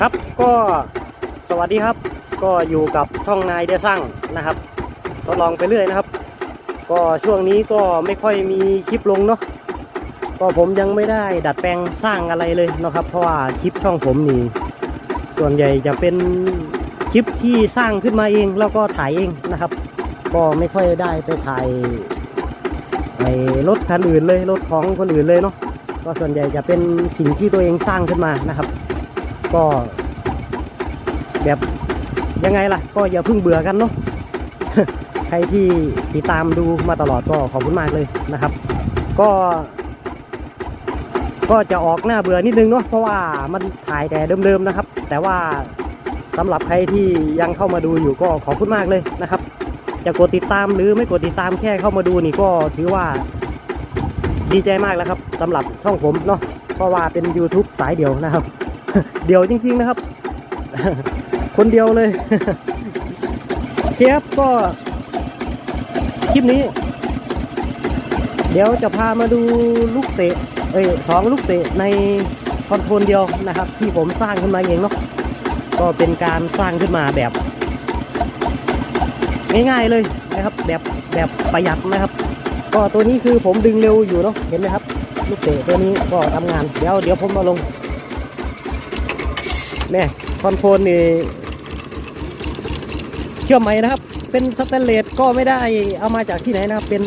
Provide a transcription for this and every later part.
ครับก็สวัสดีครับ ก็อยู่กับช่องนายเดสร้างนะครับทดลองไปเรื่อยนะครับ ก็ช่วงนี้ก็ไม่ค่อยมีคลิปลงเนาะก็ผมยังไม่ได้ดัดแปลงสร้างอะไรเลยนะครับ เพราะว่าคลิปช่องผมนี่ส่วนใหญ่จะเป็นคลิปที่สร้างขึ้นมาเองแล้วก็ถ่ายเองนะครับ ก็ไม่ค่อยได้ไปถ่ายในรถคันอื่นเลยรถของคนอื่นเลยเนาะก็ส่วนใหญ่จะเป็นสิ่งที่ตัวเองสร้างขึ้นมานะครับ ก็แบบยังไงล่ะ ก็อย่าเพิ่งเบื่อกันเนาะใครที่ติดตามดูมาตลอดก็ขอบคุณมากเลยนะครับ ก็ ก็จะออกหน้าเบื่อนิดนึงเนาะเพราะว่ามันถ่ายแต่เดิมๆนะครับ แต่ว่าสำหรับใครที่ยังเข้ามาดูอยู่ก็ขอบคุณมากเลยนะครับ จะกดติดตามหรือไม่กดติดตามแค่เข้ามาดูนี่ก็ถือว่าดีใจมากแล้วครับสำหรับช่องผมเนาะเพราะว่าเป็น YouTube สายเดียวนะครับ เดียวจริง ๆนะครับ คนเดียวเลยเคครับก็คลิปนี้ เดี๋ยวจะพามาดูลูกเตะเอ้ยสองลูกเตะในคอนโทรลเดียวนะครับ ที่ผมสร้างขึ้นมาเองเนาะก็เป็นการสร้างขึ้นมาแบบ ง่ายๆเลยนะครับ แบบแบบประหยัดนะครับ ก็ตัวนี้คือผมดึงเร็วอยู่เนาะเห็นไหมครับ ลูกเตะตัวนี้ก็ทำงานเดี๋ยวเดี๋ยวผมมาลง แม่คอนโทรลนี่เชื่อมไหมนะครับ เป็นสแตนเลสก็ไม่ได้เอามาจากที่ไหนนะครับ เป็น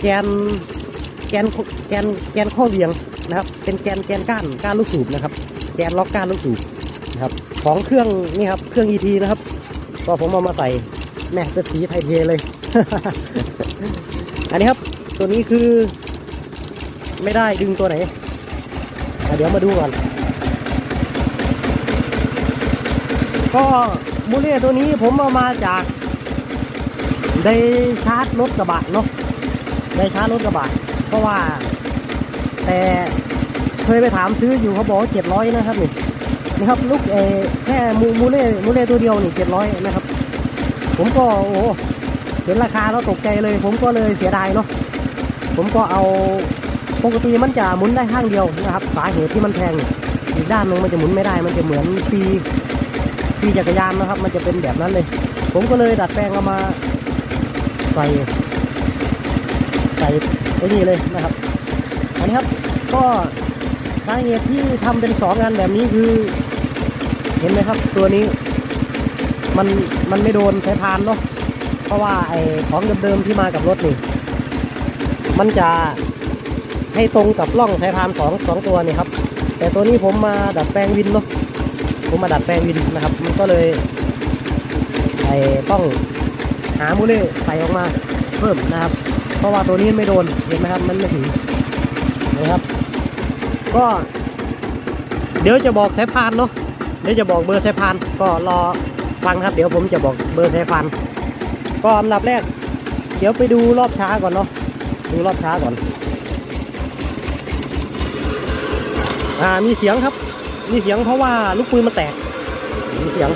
แกนแกนแกนแกนข้อเวียงนะครับ เป็นแกนแกนก้านก้านลูกสูบนะครับ แกนล็อกก้านลูกสูบนะครับ ของเครื่องนี่ครับ เครื่อง ET นะครับ ก็ผมเอามาใส่แม่เป็นสีไทยเทเลย อันนี้ครับ ตัวนี้คือ ไม่ได้ดึงตัวไหน เดี๋ยวมาดูก่อน ก็มูเล่ตัวนี้ผมเอามาจากได้ชาร์จรถกระบะเนาะได้ชาร์จรถกระบะ เพราะว่า แต่เคยไปถามซื้ออยู่เขาบอกเจ็ดร้อยนะครับนี่นะครับลูกเอแค่มูมูเล่มูเล่ตัวเดียวนี่เจ็ดร้อยนะครับ ผมก็โอ้เห็นราคาแล้วตกใจเลย ผมก็เลยเสียดายเนาะผมก็เอาปกติมันจะหมุนได้ข้างเดียวนะครับ สาเหตุที่มันแพงอีกด้านนึงมันจะหมุนไม่ได้มันจะเหมือนฟ รีฟรีจักรยานนะครับ มันจะเป็นแบบนั้นเลย ผมก็เลยดัดแปลงเอามาใส่ใส่ไอ้นี่เลยนะครับ อันนี้ครับก็สาเหตุที่ทำเป็นสองงานแบบนี้คือ เห็นไหมครับ ตัวนี้ มันมันไม่โดนสายพานเนาะเพราะว่าไอ้ของเดิมๆที่มากับรถนี่ มันจะให้ตรงกับร่องสายพานสองสองตัวนี่ครับ แต่ตัวนี้ผมมาดัดแปลงวินเนาะ ผมมาดัดแปลงวินนะครับ มันก็เลยไอ้ต้องหามูเล่ใส่ออกมาเพิ่มนะครับ เพราะว่าตัวนี้ไม่โดนเห็นไหมครับ มันไม่ถึงนะครับ ก็ เดี๋ยวจะบอกสายพานเนาะเดี๋ยวจะบอกเบอร์สายพานก็รอฟังครับ เดี๋ยวผมจะบอกเบอร์สายพานก็อันดับแรก เดี๋ยวไปดูรอบช้าก่อนเนาะดูรอบช้าก่อน อ่ามีเสียงครับ มีเสียงเพราะว่าลูกปืนมันแตก มีเสียง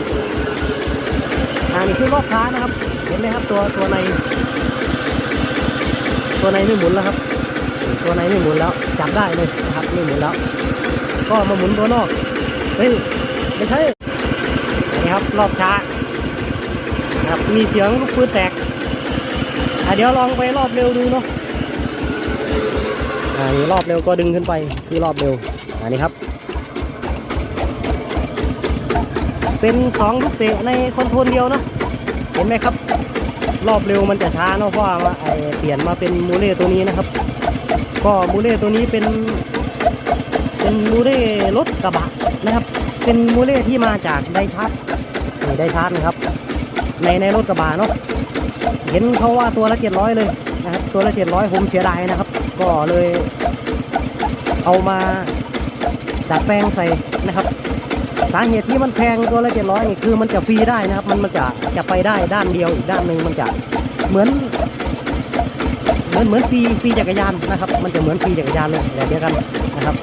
อ่านี่คือรอบช้านะครับ เห็นไหมครับตัวตัวใน ตัวในไม่หมุนแล้วครับ ตัวในไม่หมุนแล้ว จับได้เลยนะครับไม่หมุนแล้ว ก็มาหมุนตัวนอกเฮ้ยไม่ใช่นี่ครับรอบช้านะครับมีเสียงลูกปืนแตกอะเดี๋ยวลองไปรอบเร็วดูเนาะอ่านี่รอบเร็วก็ดึงขึ้นไปที่รอบเร็วอันนี้ครับ เป็นสองลูกเตะในคนโทรลเดียวนะเห็นไหมครับ รอบเร็วมันจะช้าเนาะเพราะว่าไอเปลี่ยนมาเป็นมูเล่ตัวนี้นะครับ ก็มูเล่ตัวนี้เป็น เป็นมูเล่รถกระบะนะครับ เป็นมูเล่ที่มาจากไดชาร์จนี่ไดชาร์จนะครับ ในในรถกระบะเนาะเห็นเขาว่าตัวละเจ็ดร้อยเลยนะครับตัวละเจ็ดร้อยผมเสียดายนะครับ ก็เลย เอามาดัดแปลงใส่นะครับาเหตุที่มันแพงตัวละเจ็ดร้อยนี่คือมันจะฟรีได้นะครับ มันมันจะจะไปได้ด้านเดียวอีกด้านหนึ่งมันจะเหมือน เหมือนเหมือนฟรีฟรีจักรยานนะครับ มันจะเหมือนฟรีจักรยานเลยแบบเดียวกันนะครับ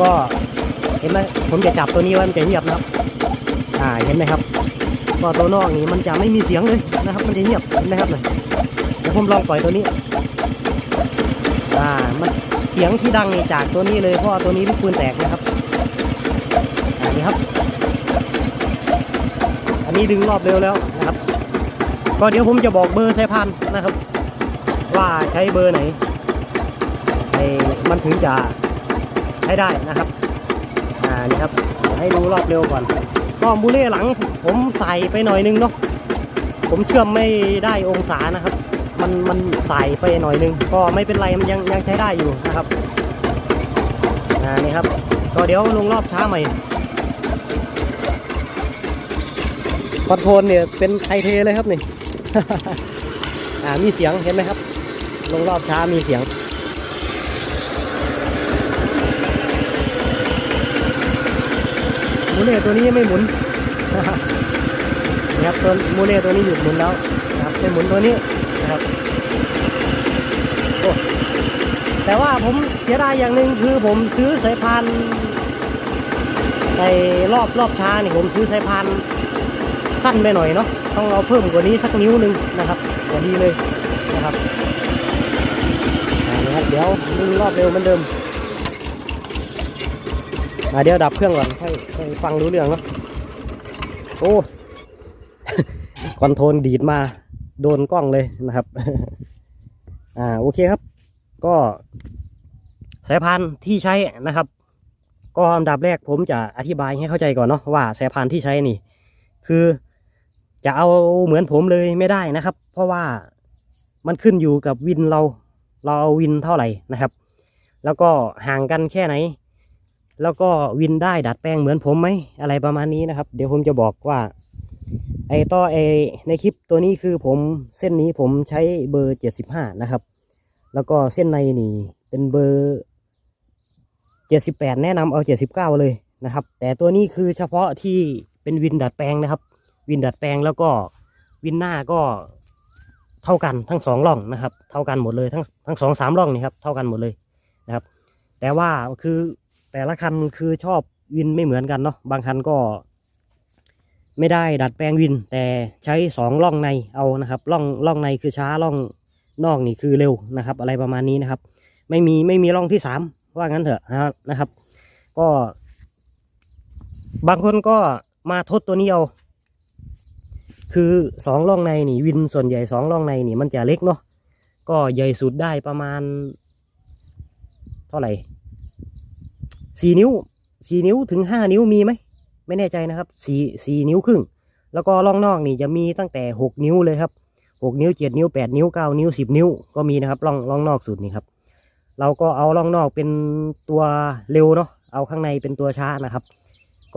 ก็เห็นไหมผมจะจับตัวนี้ไว้มันจะเงียบนะครับอ่าเห็นไหมครับก็ตัวนอกนี้มันจะไม่มีเสียงเลยนะครับ มันจะเงียบเห็นไหมครับเลยเดี๋ยวผมลองปล่อยตัวนี้อ่ามันเสียงที่ดังนี่จากตัวนี้เลยเพราะตัวนี้ลูกปืนแตกนะครับ ครับ อันนี้ดึงรอบเร็วแล้วนะครับ ก็เดี๋ยวผมจะบอกเบอร์สายพานนะครับ ว่าใช้เบอร์ไหนไอ้มันถึงจะใช้ได้นะครับ อ่านี่ครับ ให้ดูรอบเร็วก่อนก็มูเล่หลังผมใส่ไปหน่อยนึงเนาะ ผมเชื่อมไม่ได้องศานะครับ มันมันใส่ไปหน่อยนึง ก็ไม่เป็นไรมันยังยังใช้ได้อยู่นะครับ อ่านี่ครับก็เดี๋ยวลงรอบช้าใหม่ ค อนโทรลเนี่ยเป็นไทเทเลยครับนี่ อ่ามีเสียงเห็นไหมครับ ลงรอบช้ามีเสียง มูเล่ตัวนี้ไม่หมุนนะครับตัวมูเล่ตัวนี้หยุดหมุนแล้วนะครับไม่หมุนตัวนี้นะครับโอ้แต่ว่าผมเสียดายอย่างหนึ่งคือผมซื้อสายพานในรอบรอบช้านี่ผมซื้อสายพาน สั้นไปหน่อยเนาะต้องเอาเพิ่มกว่านี้สักนิ้วหนึ่งนะครับกว่าดีเลยนะครับนะครับเดี๋ยวดึงรอบเร็วเหมือนเดิมอะเดี๋ยวดับเครื่องก่อนค่อยค่อยฟังรู้เรื่องเนาะโอ้คอนโทรลดีดมาโดนกล้องเลยนะครับ อ่าโอเคครับ ก็สายพานที่ใช้นะครับ ก็อันดับแรกผมจะอธิบายให้เข้าใจก่อนเนาะว่าสายพานที่ใช้นี่ คือ จะเอาเหมือนผมเลยไม่ได้นะครับ เพราะว่ามันขึ้นอยู่กับวินเรา เราเอาวินเท่าไหร่นะครับ แล้วก็ห่างกันแค่ไหน แล้วก็วินได้ดัดแปลงเหมือนผมไหมอะไรประมาณนี้นะครับ เดี๋ยวผมจะบอกว่า ไอ้ต่อไอในคลิปตัวนี้คือผมเส้นนี้ผมใช้เบอร์เจ็ดสิบห้านะครับ แล้วก็เส้นในนี่เป็นเบอร์เจ็ดสิบแปดแนะนำเอาเจ็ดสิบเก้าเลยนะครับ แต่ตัวนี้คือเฉพาะที่เป็นวินดัดแปลงนะครับ วินดัดแปลงแล้วก็วินหน้าก็เท่ากันทั้งสองร่องนะครับ เท่ากันหมดเลยทั้งทั้งสองสามร่องนี่ครับเท่ากันหมดเลยนะครับ แต่ว่าคือแต่ละคันคือชอบวินไม่เหมือนกันเนาะบางคันก็ไม่ได้ดัดแปลงวิน แต่ใช้สองล่องในเอานะครับล่องล่องในคือช้าล่องนอกนี่คือเร็วนะครับ อะไรประมาณนี้นะครับ ไม่มีไม่มีล่องที่สามว่างั้นเถอะนะครับ ก็ บางคนก็มาทดตัวนี้เอา คือสองล่องในนี่วินส่วนใหญ่สองล่องในนี่มันจะเล็กเนาะก็ใหญ่สุดได้ประมาณ เท่าไหร่สี่นิ้วสี่นิ้วถึงห้านิ้วมีไหมไม่แน่ใจนะครับสี่สี่นิ้วครึ่ง แล้วก็ล่องนอกนี่จะมีตั้งแต่หกนิ้วเลยครับหกนิ้วเจ็ดนิ้วแปดนิ้วเก้านิ้วสิบนิ้วก็มีนะครับล่องล่องนอกสุดนี่ครับ เราก็เอาล่องนอกเป็นตัวเร็วเนาะเอาข้างในเป็นตัวช้านะครับ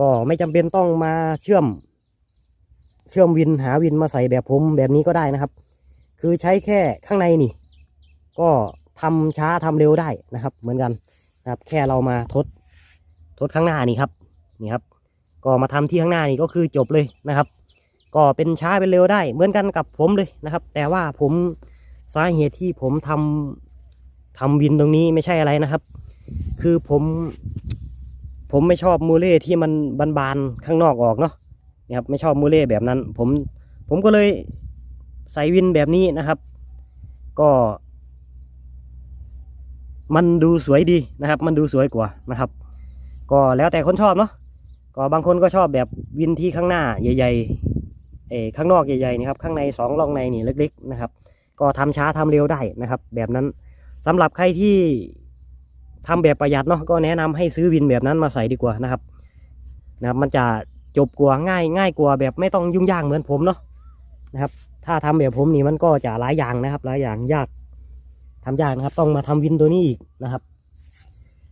ก็ไม่จำเป็นต้องมาเชื่อม เชื่อมวินหาวินมาใส่แบบผมแบบนี้ก็ได้นะครับ คือใช้แค่ข้างในนี่ ก็ทำช้าทำเร็วได้นะครับ เหมือนกันนะครับ แค่เรามาทดทดข้างหน้านี่ครับนี่ครับ ก็มาทำที่ข้างหน้านี่ก็คือจบเลยนะครับ ก็เป็นช้าเป็นเร็วได้ เหมือนกันกับผมเลยนะครับ แต่ว่าผมสาเหตุที่ผมทำทำวินตรงนี้ไม่ใช่อะไรนะครับ คือผม ผมไม่ชอบมูเล่ที่มันบานๆข้างนอกออกเนาะ นะครับไม่ชอบมูเล่แบบนั้น ผมผมก็เลยใส่วินแบบนี้นะครับ ก็ มันดูสวยดีนะครับ มันดูสวยกว่านะครับ ก็แล้วแต่คนชอบเนาะก็บางคนก็ชอบแบบวินที่ข้างหน้าใหญ่ๆเอข้างนอกใหญ่ๆนี่ครับ ข้างในสองร่องในนี่เล็ก ๆ นะครับ ก็ทำช้าทำเร็วได้นะครับ แบบนั้นสำหรับใครที่ทำแบบประหยัดเนาะก็แนะนำให้ซื้อวินแบบนั้นมาใส่ดีกว่านะครับนะครับ มันจะ จบกว่าง่ายง่ายกว่าแบบไม่ต้องยุ่งยากเหมือนผมเนาะนะครับ ถ้าทำแบบผมนี่มันก็จะหลายอย่างนะครับ หลายอย่างยากทำยากนะครับ ต้องมาทำวินตัวนี้อีกนะครับ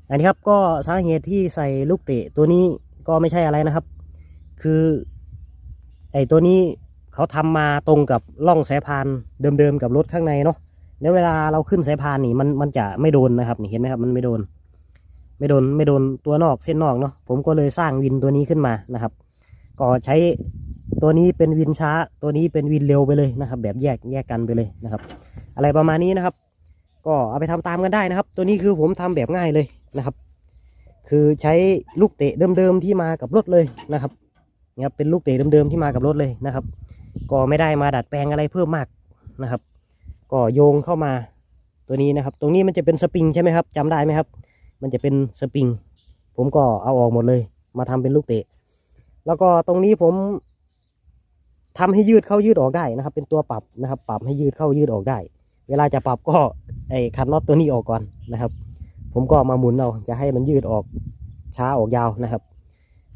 อันนี้ครับก็สาเหตุที่ใส่ลูกเตะตัวนี้ก็ไม่ใช่อะไรนะครับ คือไอ้ตัวนี้เขาทำมาตรงกับล่องสายพานเดิมๆกับรถข้างในเนาะแล้วเวลาเราขึ้นสายพานนี่มันมันจะไม่โดนนะครับนี่เห็นไหมครับมันไม่โดน ไม่โดนไม่โดนตัวนอกเส้นนอกเนาะผมก็เลยสร้างวินตัวนี้ขึ้นมานะครับ ก็ใช้ตัวนี้เป็นวินช้า ตัวนี้เป็นวินเร็วไปเลยนะครับ แบบแยกแยกกันไปเลยนะครับ อะไรประมาณนี้นะครับ ก็เอาไปทำตามกันได้นะครับ ตัวนี้คือผมทำแบบง่ายเลยนะครับ คือใช้ลูกเตะเดิมๆที่มากับรถเลยนะครับเนี่ยครับเป็นลูกเตะเดิมๆที่มากับรถเลยนะครับ ก็ไม่ได้มาดัดแปลงอะไรเพิ่มมากนะครับ ก็โยงเข้ามาตัวนี้นะครับ ตรงนี้มันจะเป็นสปริงใช่ไหมครับจำได้ไหมครับ มันจะเป็นสปริงผมก็เอาออกหมดเลย มาทำเป็นลูกเตะ แล้วก็ตรงนี้ผมทำให้ยืดเข้ายืดออกได้นะครับ เป็นตัวปรับนะครับ ปรับให้ยืดเข้ายืดออกได้ เวลาจะปรับก็ไอ้คันน็อตตัวนี้ออกก่อนนะครับ ผมก็มาหมุนเอาจะให้มันยืดออกช้าออกยาวนะครับ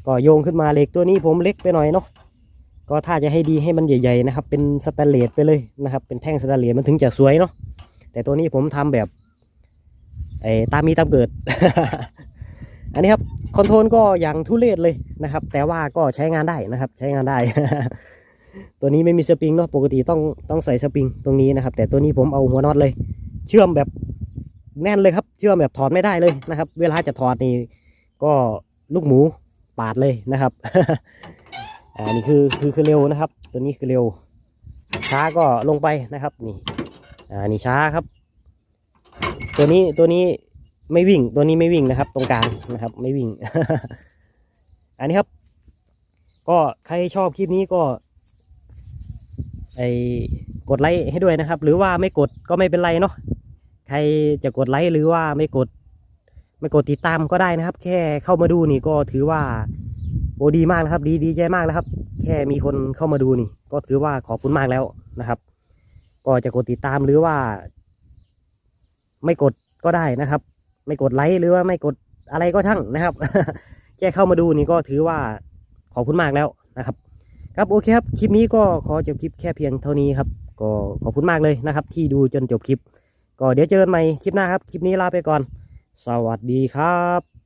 ก็โยงขึ้นมาเหล็กตัวนี้ผมเล็กไปหน่อยเนาะก็ถ้าจะให้ดีให้มันใหญ่ๆนะครับ เป็นสแตนเลสไปเลยนะครับ เป็นแท่งสแตนเลสมันถึงจะสวยเนาะแต่ตัวนี้ผมทำแบบไอ้ตามมีตามเกิด อันนี้ครับคอนโทรลก็อย่างทุเรศเลยนะครับ แต่ว่าก็ใช้งานได้นะครับใช้งานได้ ตัวนี้ไม่มีสปริงเนาะปกติต้องต้องใส่สปริงตรงนี้นะครับ แต่ตัวนี้ผมเอาหัวน็อตเลย เชื่อมแบบแน่นเลยครับ เชื่อมแบบถอดไม่ได้เลยนะครับ เวลาจะถอดนี่ก็ลูกหมูปาดเลยนะครับอ่านี่คือคือคือเร็วนะครับ ตัวนี้คือเร็ว ช้าก็ลงไปนะครับนี่อ่านี่ช้าครับ ตัวนี้ตัวนี้ ไม่วิ่งตัวนี้ไม่วิ่งนะครับ ตรงกลางนะครับ ไม่วิ่ง อันนี้ครับ ก็ใครชอบคลิปนี้ก็ไอกดไลค์ให้ด้วยนะครับ หรือว่าไม่กดก็ไม่เป็นไรเนาะใครจะกดไลค์หรือว่าไม่กด ไม่กดติดตามก็ได้นะครับ แค่เข้ามาดูนี่ก็ถือว่าโอดีมากนะครับ ดีดีใจมากแล้วครับ แค่มีคนเข้ามาดูนี่ ก็ถือว่าขอบคุณมากแล้วนะครับ ก็จะกดติดตามหรือว่า ไม่กดก็ได้นะครับ ไม่กดไลค์หรือว่าไม่กดอะไรก็ช่างนะครับ แค่เข้ามาดูนี่ก็ถือว่าขอบคุณมากแล้วนะครับ ครับโอเคครับคลิปนี้ก็ขอจบคลิปแค่เพียงเท่านี้ครับ ก็ขอบคุณมากเลยนะครับ ที่ดูจนจบคลิป ก็เดี๋ยวเจอกันใหม่คลิปหน้าครับ คลิปนี้ลาไปก่อน สวัสดีครับ